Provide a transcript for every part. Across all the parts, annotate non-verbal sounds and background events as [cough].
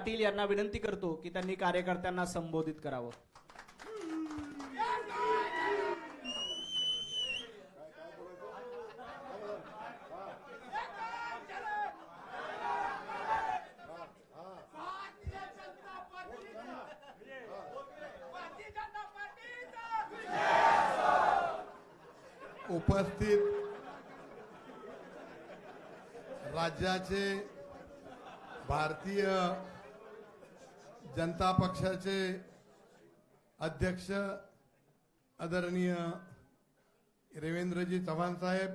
पाटील यांना विनंती करतो की त्यांनी कार्यकर्त्यांना संबोधित करावं. उपस्थित राज्याचे भारतीय जनता पक्षाचे अध्यक्ष आदरणीय रवींद्रजी चव्हाण साहेब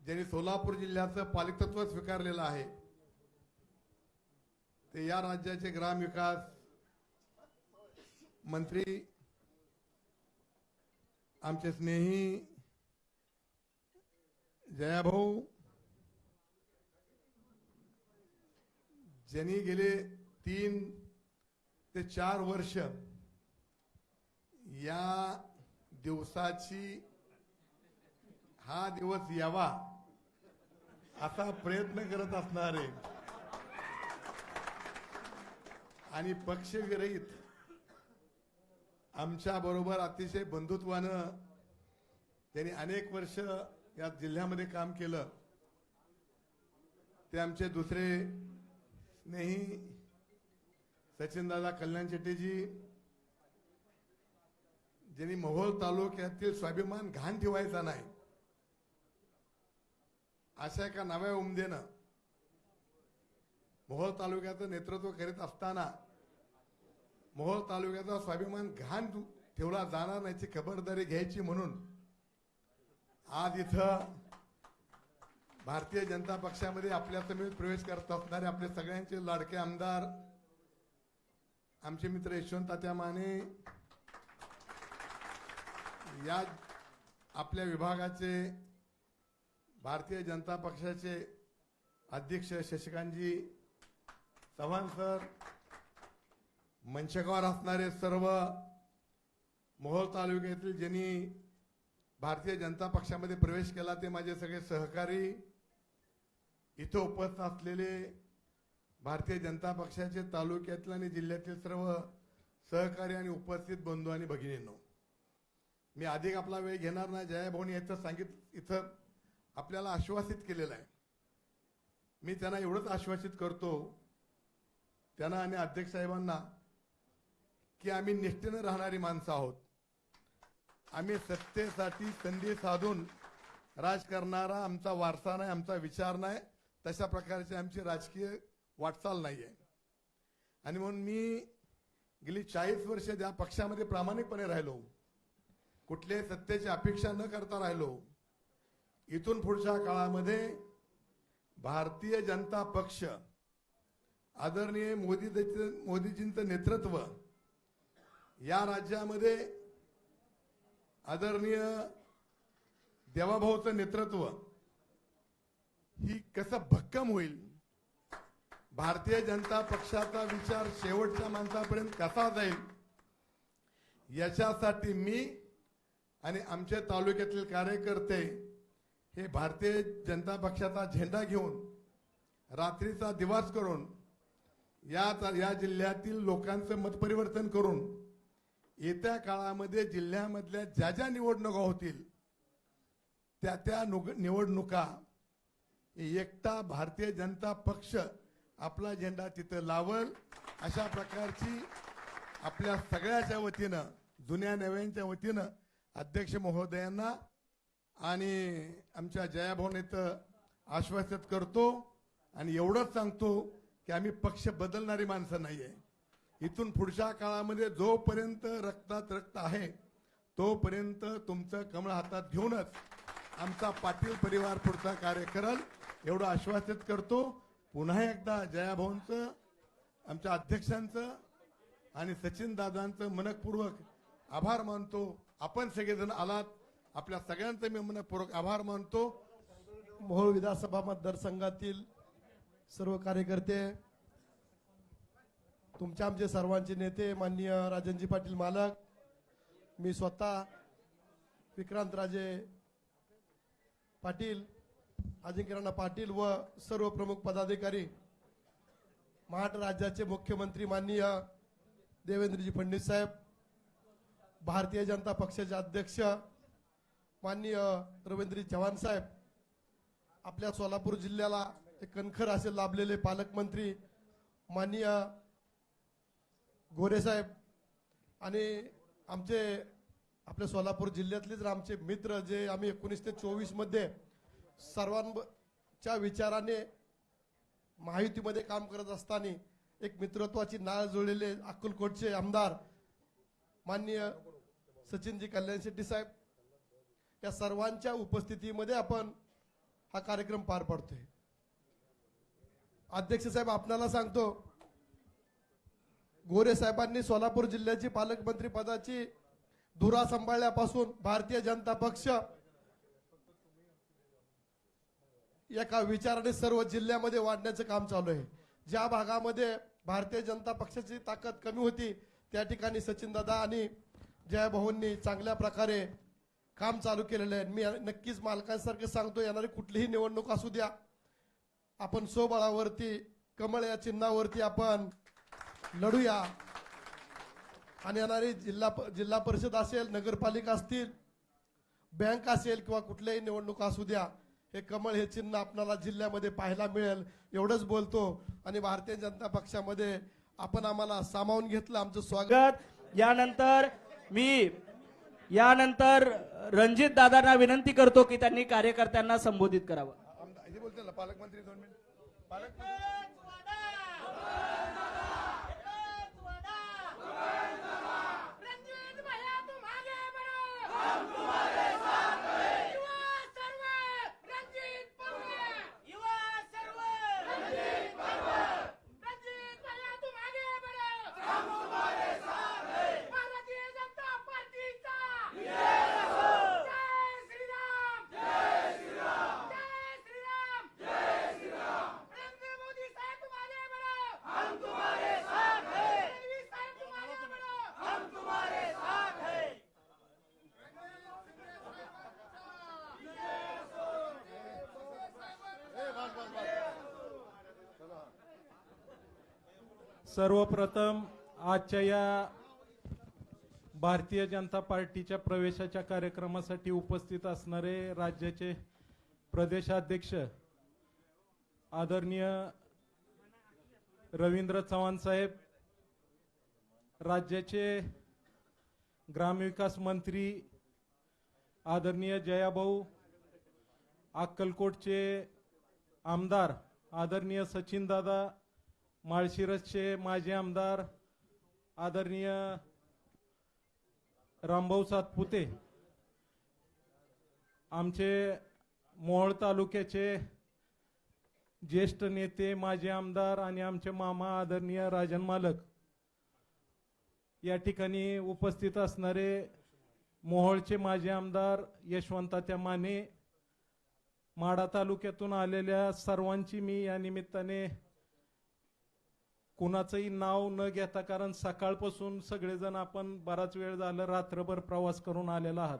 ज्यांनी सोलापूर जिल्ह्याचं पालितत्व स्वीकारलेलं आहे ते या राज्याचे ग्रामविकास मंत्री आमचे स्नेही जयाभाऊ ज्यांनी गेले तीन ते चार वर्ष या दिवसाची हा दिवस यावा असा प्रयत्न करत असणारे आणि पक्षविरहित आमच्या बरोबर अतिशय बंधुत्वानं त्यांनी अनेक वर्ष या जिल्ह्यामध्ये काम केलं. ते आमचे दुसरे स्नेही सचिनदादा कल्याण शेट्टीजी ज्यांनी मोहोळ तालुक्यातील स्वाभिमान घाण ठेवायचा नाही अशा एका नव्या उमदेनं मोहोळ तालुक्याचं नेतृत्व करीत असताना मोहोळ तालुक्याचा स्वाभिमान घाण ठेवला जाणार नाहीची खबरदारी घ्यायची म्हणून आज इथं भारतीय जनता पक्षामध्ये आपल्या समेत प्रवेश करत असणारे आपले सगळ्यांचे लाडके आमदार आमचे मित्र यशवंत तात्या माने या आपल्या विभागाचे भारतीय जनता पक्षाचे अध्यक्ष शशिकांतजी चव्हाण सर मंचकावर असणारे सर्व मोहोळ तालुक्यातील ज्यांनी भारतीय जनता पक्षामध्ये प्रवेश केला ते माझे सगळे सहकारी. इथं उपस्थित असलेले भारतीय जनता पक्षाचे तालुक्यातील आणि जिल्ह्यातील सर्व सहकारी आणि उपस्थित बंधू आणि भगिनींनो मी अधिक आपला वेळ घेणार नाही. जयाभाऊनी याचं सांगित इथं आपल्याला आश्वासित केलेलं आहे. मी त्यांना एवढंच आश्वासित करतो त्यांना आणि अध्यक्ष साहेबांना की आम्ही निष्ठेनं राहणारी माणसं आहोत. आम्ही सत्तेसाठी संधी साधून राज करणारा आमचा वारसा नाही आमचा विचार नाही. तशा प्रकारची आमची राजकीय वाटचाल नाही आहे आणि म्हणून मी गेली चाळीस वर्ष त्या पक्षामध्ये प्रामाणिकपणे राहिलो कुठल्याही सत्तेची अपेक्षा न करता राहिलो इथून पुढच्या काळामध्ये भारतीय जनता पक्ष आदरणीय मोदी मोदीजींचं नेतृत्व या राज्यामध्ये आदरणीय देवाभाऊचं नेतृत्व ही कसं भक्कम होईल? भारतीय जनता पक्षाचा विचार शेवटच्या माणसापर्यंत कसा जाईल? याच्यासाठी मी आणि आमच्या तालुक्यातील कार्यकर्ते हे भारतीय जनता पक्षाचा झेंडा घेऊन रात्रीचा दिवास करून या या जिल्ह्यातील लोकांचं मतपरिवर्तन करून येत्या काळामध्ये जिल्ह्यामधल्या ज्या ज्या निवडणुका होतील त्या त्या निवडणुका एकटा भारतीय जनता पक्ष आपला झेंडा तिथं लावल. अशा प्रकारची आपल्या सगळ्याच्या वतीनं जुन्या नव्यांच्या वतीनं अध्यक्ष महोदयांना आणि आमच्या जयाभाऊन इथं आश्वासित करतो आणि एवढंच सांगतो की आम्ही पक्ष बदलणारी माणसं नाही आहे इथून पुढच्या काळामध्ये जोपर्यंत रक्तात रक्त आहे तोपर्यंत तुमचं कमळ हातात घेऊनच आमचा पाटील परिवार पुढचा कार्य करल एवढं आश्वासित करतो. पुन्हा एकदा जयाभाऊंचं आमच्या अध्यक्षांचं आणि सचिन दादांचं मनपूर्वक आभार मानतो. आपण सगळेजण आलात. आपल्या सगळ्यांचं मी मनपूर्वक आभार मानतो. मोहोळ विधानसभा मतदारसंघातील सर्व कार्यकर्ते तुमच्या आमचे सर्वांचे नेते माननीय राजनजी पाटील मालक मी स्वतः विक्रांतराजे पाटील अजिंक्यराणा पाटील व सर्व प्रमुख पदाधिकारी महाराष्ट्र राज्याचे मुख्यमंत्री माननीय देवेंद्रजी फडणवीस साहेब भारतीय जनता पक्षाचे अध्यक्ष माननीय रवींद्रजी चव्हाण साहेब आपल्या सोलापूर जिल्ह्याला एक कणखर असे लाभलेले पालकमंत्री माननीय गोरे साहेब आणि आमचे आपल्या सोलापूर जिल्ह्यातलेच आमचे मित्र जे आम्ही एकोणीस ते मध्ये सर्वांच्या विचाराने महायुतीमध्ये काम करत असताना एक मित्रत्वाची नाळ जुळलेले अक्कलकोटचे आमदार माननीय सचिनजी कल्याण शेट्टी साहेब या सर्वांच्या उपस्थितीमध्ये आपण हा कार्यक्रम पार पाडतोय. अध्यक्ष साहेब आपणाला सांगतो गोरे साहेबांनी सोलापूर जिल्ह्याची पालकमंत्री पदाची धुरा सांभाळल्यापासून भारतीय जनता पक्ष एका विचाराने सर्व जिल्ह्यामध्ये वाढण्याचं काम चालू आहे. ज्या भागामध्ये भारतीय जनता पक्षाची ताकद कमी होती त्या ठिकाणी सचिन दादा आणि जयभाऊंनी चांगल्या प्रकारे काम चालू केलेलं आहे. मी नक्कीच मालकांसारखं सांगतो येणारी कुठलीही निवडणूक असू द्या. आपण स्वबळावरती कमळ या चिन्हावरती आपण लढूया. आणि येणारी जिल्हा प- जिल्हा परिषद असेल नगरपालिका असतील बँक असेल किंवा कुठल्याही निवडणूक असू द्या हे कमळ हे चिन्ह आपल्याला जिल्ह्यामध्ये पाहायला मिळेल एवढंच बोलतो. आणि भारतीय जनता पक्षामध्ये आपण आम्हाला सामावून घेतलं आमचं स्वागत. यानंतर मी यानंतर रणजित दादांना विनंती करतो की त्यांनी कार्यकर्त्यांना संबोधित करावं. आमदार हे बोलते ना पालकमंत्री दोन मिनिट. पालक रंजीत भैया तुम आगे बढ़ो हम तुम्हारे साथ हैं युवा सर्व रंजीत पर्व युवा सर्व रंजीत पर्व रंजीत भैया तुम आगे बढ़ो हम तुम्हारे साथ हैं भारतीय जनता पार्टी का जय श्री राम जय श्री राम जय श्री राम जय श्री राम नरेंद्र मोदी साहब तुम आगे बढ़ो हम तुम्हारे साथ हैं मोदी साहब तुम आगे बढ़ो हम तुम्हारे साथ हैं सर्वप्रथम आजच्या या भारतीय जनता पार्टीच्या प्रवेशाच्या कार्यक्रमासाठी उपस्थित असणारे राज्याचे प्रदेशाध्यक्ष आदरणीय रवींद्र चव्हाण साहेब राज्याचे ग्रामविकास मंत्री आदरणीय जयाभाऊ अक्कलकोटचे आमदार आदरणीय सचिनदादा माळशिरसचे माजी आमदार आदरणीय रामभाऊ सातपुते आमचे मोहोळ तालुक्याचे ज्येष्ठ नेते माजी आमदार आणि आमचे मामा आदरणीय राजन मालक या ठिकाणी उपस्थित असणारे मोहोळचे माजी आमदार यशवंतात्या माने माडा तालुक्यातून आलेल्या सर्वांची मी या निमित्ताने कुणाचंही नाव न घेता कारण सकाळपासून सगळेजण आपण बराच वेळ झालं रात्रभर प्रवास करून आलेला आहात.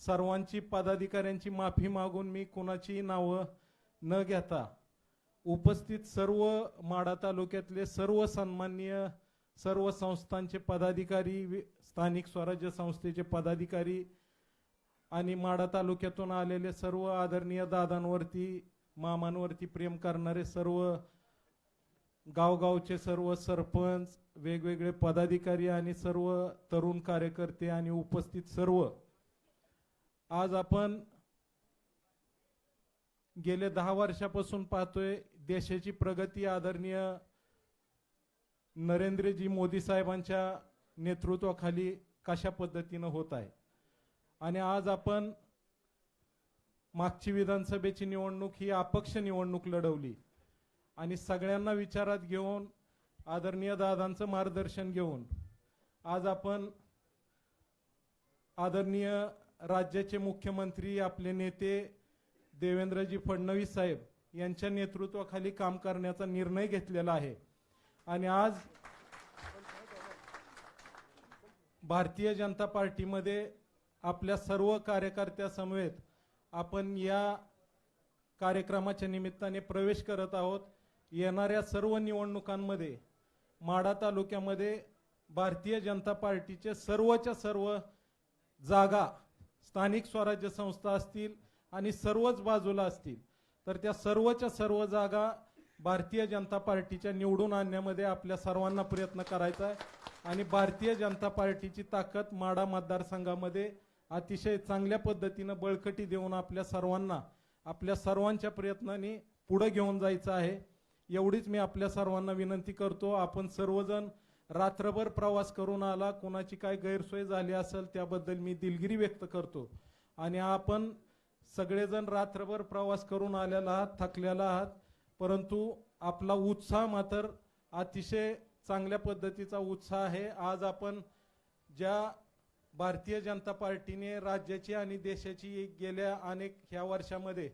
सर्वांची पदाधिकाऱ्यांची माफी मागून मी कुणाचीही नावं न घेता उपस्थित सर्व माडा तालुक्यातले सर्व सन्माननीय सर्व संस्थांचे पदाधिकारी स्थानिक स्वराज्य संस्थेचे पदाधिकारी आणि माडा तालुक्यातून आलेले सर्व आदरणीय दादांवरती मामांवरती प्रेम करणारे सर्व गावगावचे सर्व सरपंच वेगवेगळे पदाधिकारी आणि सर्व तरुण कार्यकर्ते आणि उपस्थित सर्व. आज आपण गेले दहा वर्षापासून पाहतोय देशाची प्रगती आदरणीय नरेंद्रजी मोदी साहेबांच्या नेतृत्वाखाली कशा पद्धतीनं होत आहे? आणि आज आपण मागची विधानसभेची निवडणूक ही अपक्ष निवडणूक लढवली. आणि सगळ्यांना विचारात घेऊन आदरणीय दादांचं मार्गदर्शन घेऊन आज आपण आदरणीय राज्याचे मुख्यमंत्री आपले नेते देवेंद्रजी फडणवीस साहेब यांच्या नेतृत्वाखाली काम करण्याचा निर्णय घेतलेला आहे. आणि आज भारतीय जनता पार्टीमध्ये आपल्या सर्व कार्यकर्त्यासमवेत आपण या कार्यक्रमाच्या निमित्ताने प्रवेश करत आहोत. येणाऱ्या सर्व निवडणुकांमध्ये माढा तालुक्यामध्ये भारतीय जनता पार्टीचे सर्वच्या सर्व जागा स्थानिक स्वराज्य संस्था असतील आणि सर्वच बाजूला असतील तर त्या सर्वच्या सर्व जागा भारतीय जनता पार्टीच्या निवडून आणण्यामध्ये आपल्या सर्वांना प्रयत्न करायचा आहे. आणि भारतीय जनता पार्टीची ताकद माडा मतदारसंघामध्ये अतिशय चांगल्या पद्धतीनं बळकटी देऊन आपल्या सर्वांना आपल्या सर्वांच्या प्रयत्नांनी पुढं घेऊन जायचं आहे. एवढीच मी आपल्या सर्वांना विनंती करतो आपण सर्वजण रात्रभर प्रवास करून आला कोणाची काय गैरसोय झाली असेल त्याबद्दल मी दिलगिरी व्यक्त करतो. आणि आपण सगळेजण रात्रभर प्रवास करून आलेला आहात थकलेला आहात परंतु आपला उत्साह मात्र अतिशय चांगल्या पद्धतीचा उत्साह आहे. आज आपण ज्या भारतीय जनता पार्टीने राज्याची आणि देशाची गेल्या अनेक ह्या वर्षामध्ये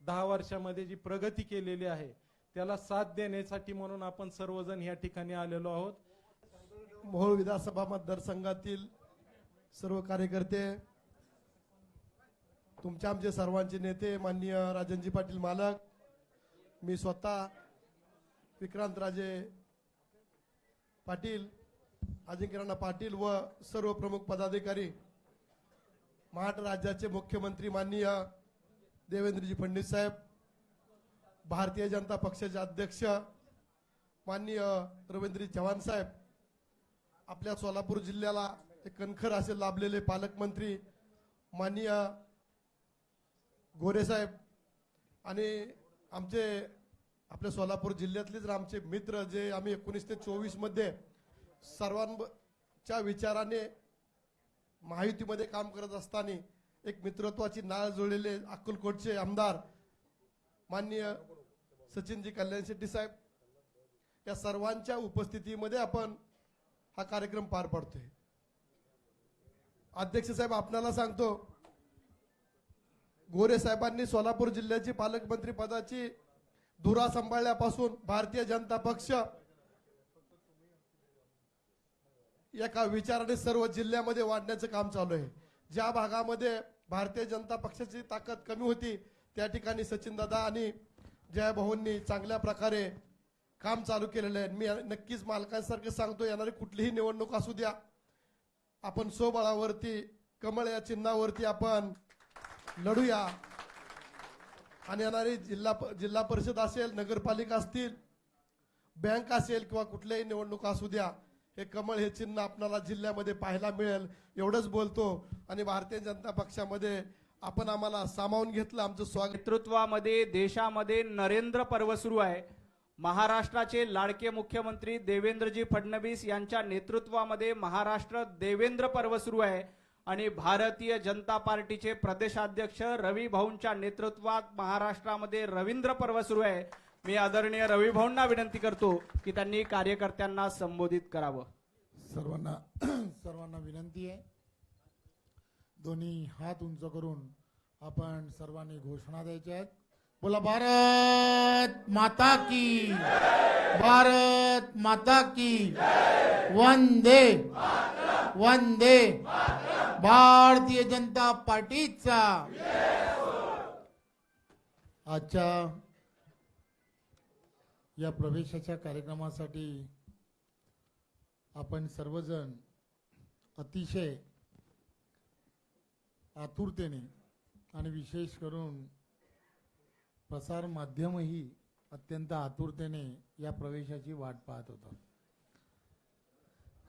दहा वर्षामध्ये जी प्रगती केलेली आहे त्याला साथ देण्यासाठी म्हणून आपण सर्वजण या ठिकाणी आलेलो आहोत. मोहोळ विधानसभा मतदारसंघातील सर्व कार्यकर्ते तुमचे आमचे सर्वांचे नेते माननीय राजनजी पाटील मालक मी स्वतः विक्रांत राजे पाटील अजिंक्यराणा पाटील व सर्व प्रमुख पदाधिकारी महाराष्ट्र राज्याचे मुख्यमंत्री माननीय देवेंद्रजी फडणवीस साहेब भारतीय जनता पक्षाचे अध्यक्ष माननीय रवींद्रजी चव्हाण साहेब आपल्या सोलापूर जिल्ह्याला एक कणखर असे लाभलेले पालकमंत्री माननीय गोरेसाहेब आणि आमचे आपल्या सोलापूर जिल्ह्यातलेच आमचे मित्र जे आम्ही एकोणीस ते चोवीस सर्वांच्या विचाराने महायुतीमध्ये काम करत असताना एक मित्रत्वाची नाळ जुळलेले अक्कलकोटचे आमदार माननीय सचिनजी कल्याण शेट्टी साहेब या सर्वांच्या उपस्थितीमध्ये आपण हा कार्यक्रम पार पाडतोय. अध्यक्ष साहेब आपणाला सांगतो गोरे साहेबांनी सोलापूर जिल्ह्याची पालकमंत्री पदाची धुरा सांभाळल्यापासून भारतीय जनता पक्ष एका विचाराने सर्व जिल्ह्यामध्ये वाढण्याचं काम चालू आहे. ज्या भागामध्ये भारतीय जनता पक्षाची ताकद कमी होती त्या ठिकाणी सचिन दादा आणि जयभाऊंनी चांगल्या प्रकारे काम चालू केलेलं आहे. मी नक्कीच मालकांसारखं सांगतो येणारी कुठलीही निवडणूक असू द्या. आपण स्वबळावरती कमळ या चिन्हावरती आपण लढूया. आणि येणारी जिल्हा प- जिल्हा परिषद असेल नगरपालिका असतील बँक असेल किंवा कुठल्याही निवडणूक असू द्या हे कमळ हे चिन्ह आपल्याला जिल्ह्यामध्ये पाहायला मिळेल. एवढंच बोलतो. आणि भारतीय जनता पक्षामध्ये आपण आम्हाला सामावून घेतलं आमचं स्वागत. नेतृत्वामध्ये देशामध्ये नरेंद्र पर्व सुरू आहे. महाराष्ट्राचे लाडके मुख्यमंत्री देवेंद्रजी फडणवीस यांच्या नेतृत्वामध्ये महाराष्ट्र देवेंद्र पर्व सुरू आहे. आणि भारतीय जनता पार्टीचे प्रदेशाध्यक्ष रवी भाऊंच्या नेतृत्वात महाराष्ट्रामध्ये रवींद्र पर्व सुरू आहे. मी आदरणीय रवी भाऊंना विनंती करतो की त्यांनी कार्यकर्त्यांना संबोधित करावं. सर्वांना [clears throat] सर्वांना विनंती आहे. दोन्ही हात उंच करून आपण सर्वांनी घोषणा द्यायच्या आहेत. बोला भारत माता की भारत माता की वंदे वंदे भारतीय जनता पार्टीचा. आजच्या या प्रवेशाच्या कार्यक्रमासाठी आपण सर्वजण अतिशय आतुरतेने आणि विशेष करून प्रसार माध्यमही अत्यंत आतुरतेने या प्रवेशाची वाट पाहत होतं.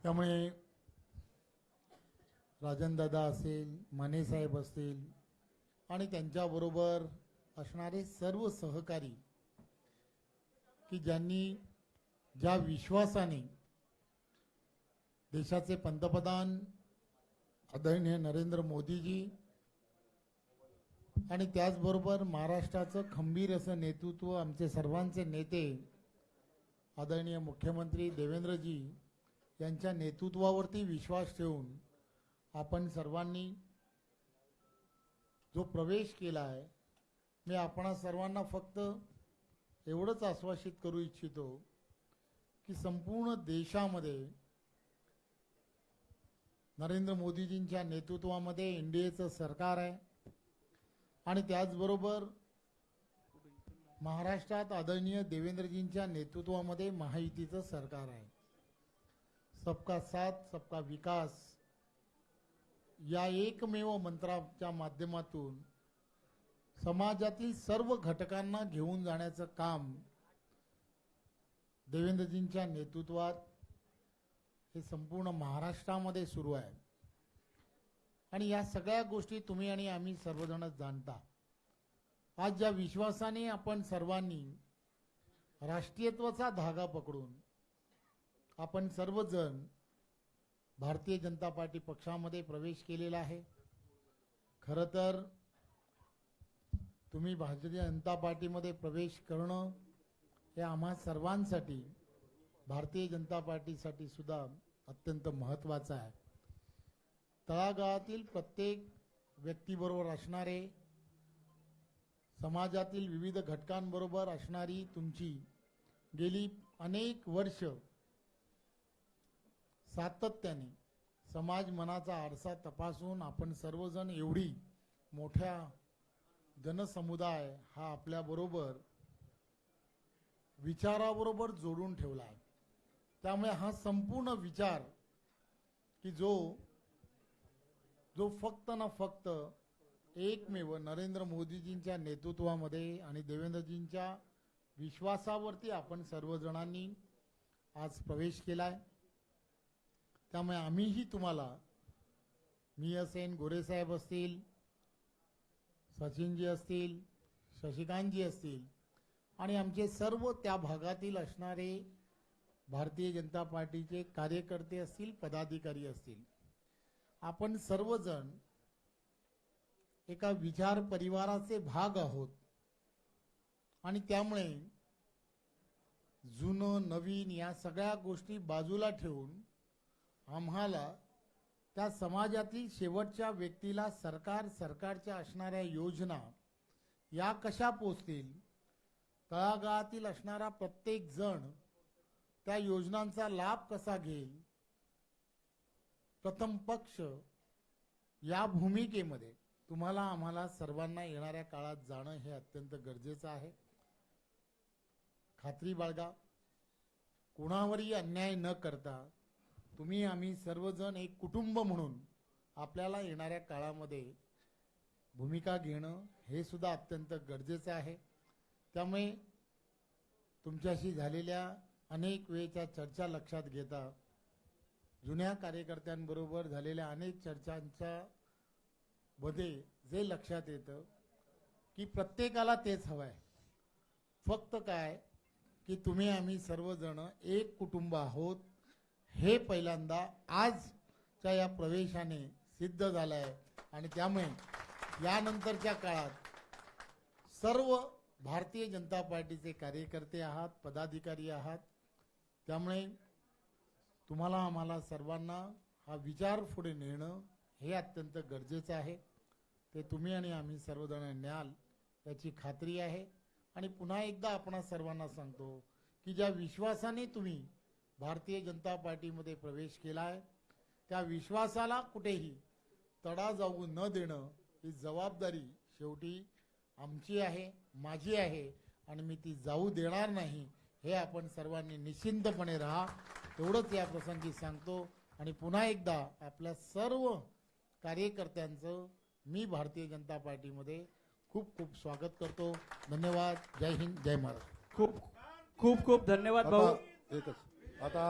त्यामुळे राजनदादा असेल माने साहेब असतील आणि त्यांच्याबरोबर असणारे सर्व सहकारी की ज्यांनी ज्या विश्वासाने देशाचे पंतप्रधान आदरणीय नरेंद्र मोदीजी आणि त्याचबरोबर महाराष्ट्राचं खंबीर असं नेतृत्व आमचे सर्वांचे नेते आदरणीय मुख्यमंत्री देवेंद्रजी यांच्या नेतृत्वावरती विश्वास ठेवून आपण सर्वांनी जो प्रवेश केला आहे मी आपणा सर्वांना फक्त एवढंच आश्वासित करू इच्छितो की संपूर्ण देशामध्ये नरेंद्र मोदीजींच्या नेतृत्वामध्ये एन डी एचं सरकार आहे. आणि त्याचबरोबर महाराष्ट्रात आदरणीय देवेंद्रजींच्या नेतृत्वामध्ये महायुतीचं सरकार आहे. सबका साथ सबका विकास या एकमेव मंत्राच्या माध्यमातून समाजातील सर्व घटकांना घेऊन जाण्याचं काम देवेंद्रजींच्या नेतृत्वात हे संपूर्ण महाराष्ट्रामध्ये सुरू आहे. आणि या सगळ्या गोष्टी तुम्ही आणि आम्ही सर्वजणच जाणता. आज ज्या विश्वासाने आपण सर्वांनी राष्ट्रीयत्वाचा धागा पकडून आपण सर्वजण भारतीय जनता पार्टी पक्षामध्ये प्रवेश केलेला आहे. खरं तर तुम्ही भारतीय जनता पार्टीमध्ये प्रवेश करणं हे आम्हा सर्वांसाठी भारतीय जनता पार्टीसाठी सुद्धा अत्यंत महत्त्वाचा आहे. तळागाळातील प्रत्येक व्यक्तीबरोबर असणारे समाजातील विविध घटकांबरोबर असणारी तुमची गेली अनेक वर्ष सातत्याने समाज मनाचा आरसा तपासून आपण सर्वजण एवढी मोठ्या जनसमुदाय हा आपल्याबरोबर विचाराबरोबर जोडून ठेवला आहे. त्यामुळे हा संपूर्ण विचार की जो जो फक्त ना फक्त एकमेव नरेंद्र मोदीजींच्या नेतृत्वामध्ये आणि देवेंद्रजींच्या विश्वासावरती आपण सर्वजणांनी आज प्रवेश केलाय. त्यामुळे आम्हीही तुम्हाला मी असेन गोरेसाहेब असतील सचिनजी असतील शशिकांतजी असतील आणि आमचे सर्व त्या भागातील असणारे भारतीय जनता पार्टीचे कार्यकर्ते असतील पदाधिकारी असतील आपण सर्वजण एका विचार परिवाराचे भाग आहोत. आणि त्यामुळे जुनं नवीन या सगळ्या गोष्टी बाजूला ठेवून आम्हाला त्या समाजातील शेवटच्या व्यक्तीला सरकार सरकारच्या असणाऱ्या योजना या कशा पोचतील? तळागाळातील असणारा प्रत्येक जण त्या योजनांचा लाभ कसा घेईल प्रथम पक्ष या भूमिकेमध्ये तुम्हाला आम्हाला सर्वांना येणाऱ्या काळात जाणं हे अत्यंत गरजेचं आहे. खात्री बाळगा कुणावरही अन्याय न करता तुम्ही आम्ही सर्वजण एक कुटुंब म्हणून आपल्याला येणाऱ्या काळामध्ये भूमिका घेणं हे सुद्धा अत्यंत गरजेचं आहे. त्यामुळे तुमच्याशी झालेल्या अनेक वेळच्या चर्चा लक्षात घेता जुन्या कार्यकर्त्यांबरोबर झालेल्या अनेक चर्चांच्या मध्ये जे लक्षात येतं की प्रत्येकाला तेच हवं आहे फक्त काय की तुम्ही आम्ही सर्वजण एक कुटुंब आहोत हे पहिल्यांदा आजच्या या प्रवेशाने सिद्ध झालं आहे आणि त्यामुळे यानंतरच्या काळात सर्व भारतीय जनता पार्टीचे कार्यकर्ते आहात पदाधिकारी आहात त्यामुळे तुम्हाला आम्हाला सर्वांना हा विचार पुढे नेणं हे अत्यंत गरजेचं आहे. ते तुम्ही आणि आम्ही सर्वजण न्याल याची खात्री आहे. आणि पुन्हा एकदा आपण सर्वांना सांगतो की ज्या विश्वासाने तुम्ही भारतीय जनता पार्टीमध्ये प्रवेश केला आहे त्या विश्वासाला कुठेही तडा जाऊ न देणं ही जबाबदारी शेवटी आमची आहे माझी आहे. आणि मी ती जाऊ देणार नाही. हे आपण सर्वांनी निश्चिंतपणे राहा. एवढंच या प्रसंगी सांगतो. आणि पुन्हा एकदा आपल्या सर्व कार्यकर्त्यांचं मी भारतीय जनता पार्टीमध्ये खूप खूप स्वागत करतो. धन्यवाद. जय हिंद. जय महाराष्ट्र. खूप खूप खूप धन्यवाद भाऊ. आता एकच. आता